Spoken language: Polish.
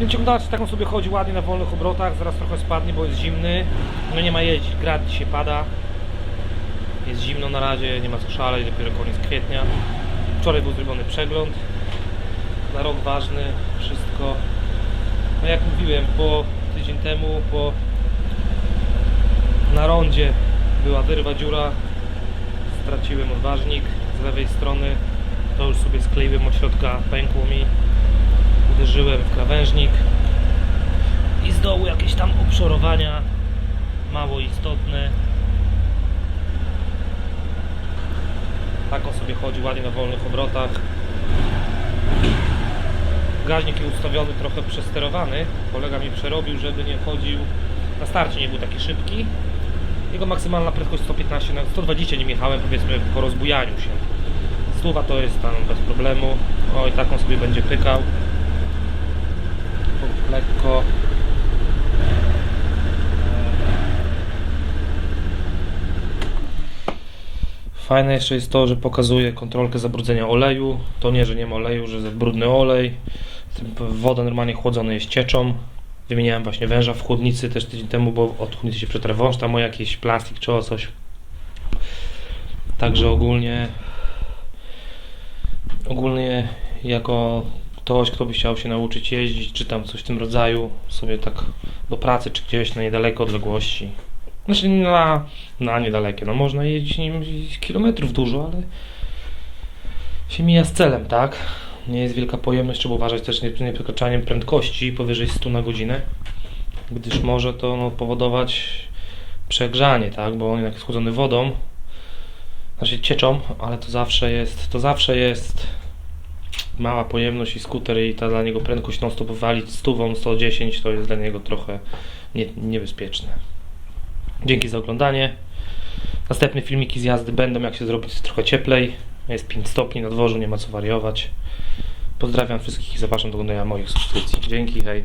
Więc ciągacz taką sobie chodzi ładnie na wolnych obrotach, zaraz trochę spadnie, bo jest zimny. No nie ma jeździć, grad dzisiaj pada. Jest zimno na razie, nie ma co szaleć, dopiero koniec kwietnia. Wczoraj był zrobiony przegląd. Na rok ważny, wszystko. No jak mówiłem, po tydzień temu, po na rondzie była wyrwa dziura. Straciłem odważnik z lewej strony. To już sobie skleiłem od środka, pękło mi. Uderzyłem w krawężnik. I z dołu jakieś tam obszorowania mało istotne. Tak on sobie chodzi ładnie na wolnych obrotach. Gaźnik jest ustawiony trochę przesterowany. Kolega mi przerobił, żeby nie chodził na starcie, nie był taki szybki. Jego maksymalna prędkość 115 na 120 nim jechałem powiedzmy po rozbujaniu się. Stuwa to jest tam bez problemu. O i tak on sobie będzie pykał. Lekko. Fajne jeszcze jest to, że pokazuje kontrolkę zabrudzenia oleju. To nie, że nie ma oleju, że jest brudny olej. Woda normalnie chłodzona jest cieczą. Wymieniałem właśnie węża w chłodnicy też tydzień temu, bo od chłodnicy się przetarł wąż, tam o jakiś plastik czy o coś. Także ogólnie ogólnie jako ktoś, kto by chciał się nauczyć jeździć, czy tam coś w tym rodzaju, sobie tak do pracy, czy gdzieś na niedaleko odległości. Znaczy na, na niedalekie, no można jeździć nim kilometrów dużo, ale się mija z celem, tak? Nie jest wielka pojemność, trzeba uważać też nie, nie przekraczaniem prędkości powyżej 100 na godzinę, gdyż może to no, powodować przegrzanie, tak? Bo on jednak jest chłodzony wodą, znaczy cieczą, ale to zawsze jest, to zawsze jest mała pojemność i skuter i ta dla niego prędkość non stop walić stówą 110 to jest dla niego trochę nie, niebezpieczne. Dzięki za oglądanie. Następne filmiki z jazdy będą, jak się zrobić trochę cieplej. Jest 5 stopni na dworzu, nie ma co wariować. Pozdrawiam wszystkich i zapraszam do oglądania moich subskrypcji. Dzięki, hej.